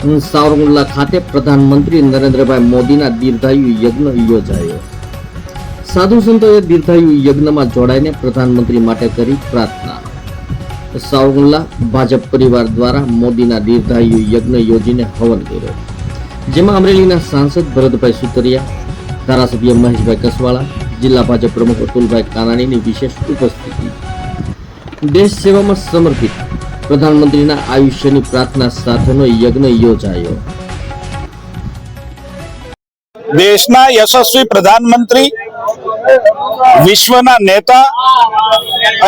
સાવરકુંડલા ખાતે પ્રધાનમંત્રી નરેન્દ્રભાઈ મોદીના દીર્ઘાયુ યજ્ઞ યોજાયો. સાધુ સંતોએ દીર્ઘાયુ યજ્ઞમાં જોડાઈને પ્રધાનમંત્રી માટે કરી પ્રાર્થના. સાવરકુંડલા ભાજપ પરિવાર દ્વારા મોદીના દીર્ઘાયુ યજ્ઞ યોજીને હવન કર્યો. જેમાં અમરેલીના સાંસદ ભરતભાઈ સુતરિયા, ધારાસભ્ય મહેશભાઈ કસવાળા, જિલ્લા ભાજપ પ્રમુખ અતુલભાઈ કાનાણીની વિશેષ ઉપસ્થિતિ. દેશ સેવામાં સમર્પિત પ્રધાનમંત્રીના આયુષ્યની પ્રાર્થના સાથેનો યજ્ઞ યોજાયો. દેશના યશસ્વી પ્રધાનમંત્રી, વિશ્વના નેતા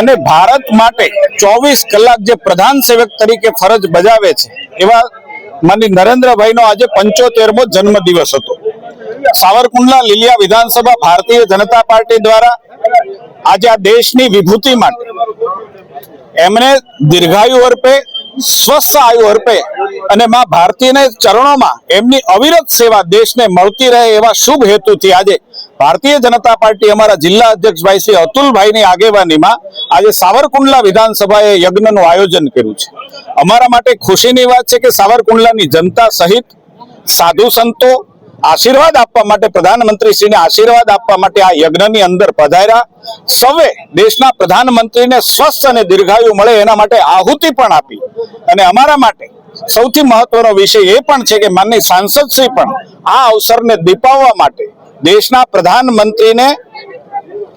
અને ભારત માટે ચોવીસ કલાક જે પ્રધાન સેવક તરીકે ફરજ બજાવે છે, એવા માની નરેન્દ્રભાઈનો આજે પંચોતેરમો જન્મ દિવસ હતો. સાવરકુંડલા લીલિયા વિધાનસભા ભારતીય જનતા પાર્ટી દ્વારા આજે આ દેશની વિભૂતિ માટે એમને દીર્ઘાયુ અર્પે, સ્વસ્થ આયુ અર્પે અને માં ભારતીયને ચરણોમાં એમની અવિરત સેવા દેશને મળતી રહે એવા શુભ હેતુથી આજે ભારતીય જનતા પાર્ટી અમારા જિલ્લા અધ્યક્ષ ભાઈ શ્રી અતુલભાઈની આગેવાનીમાં આજે સાવરકુંડલા વિધાનસભાએ યજ્ઞનું આયોજન કર્યું છે. અમારા માટે ખુશીની વાત છે કે સાવરકુંડલાની જનતા સહિત સાધુ સંતો આશીર્વાદ આપવા માટે પ્રધાનમંત્રીશ્રીને આશીર્વાદ આપવા માટે આ યજ્ઞની અંદર પધાર્યા. સૌએ દેશના પ્રધાનમંત્રીને સ્વસ્થ અને દીર્ઘાયુ મળે એના માટે આહુતિ પણ આપી. અને અમારા માટે સૌથી મહત્વનો વિષય એ પણ છે કે માનની સાંસદશ્રી પણ આ અવસરને દીપાવવા માટે દેશના પ્રધાનમંત્રીને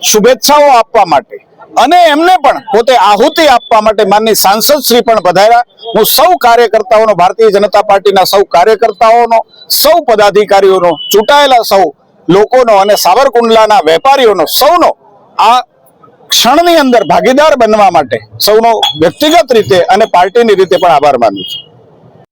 શુભેચ્છાઓ આપવા માટે અને એમને પણ પોતે આહુતિ આપવા માટે માનની સાંસદશ્રી પણ પધાર્યા. હું સૌ કાર્યકર્તાઓનો, ભારતીય જનતા પાર્ટીના સૌ કાર્યકર્તાઓનો, સૌ પદાધિકારીઓનો, ચૂંટાયેલા સૌ લોકોનો અને સાવરકુંડલાના વેપારીઓનો, સૌનો આ ક્ષણની અંદર ભાગીદાર બનવા માટે સૌનો વ્યક્તિગત રીતે અને પાર્ટીની રીતે પણ આભાર માનું છું.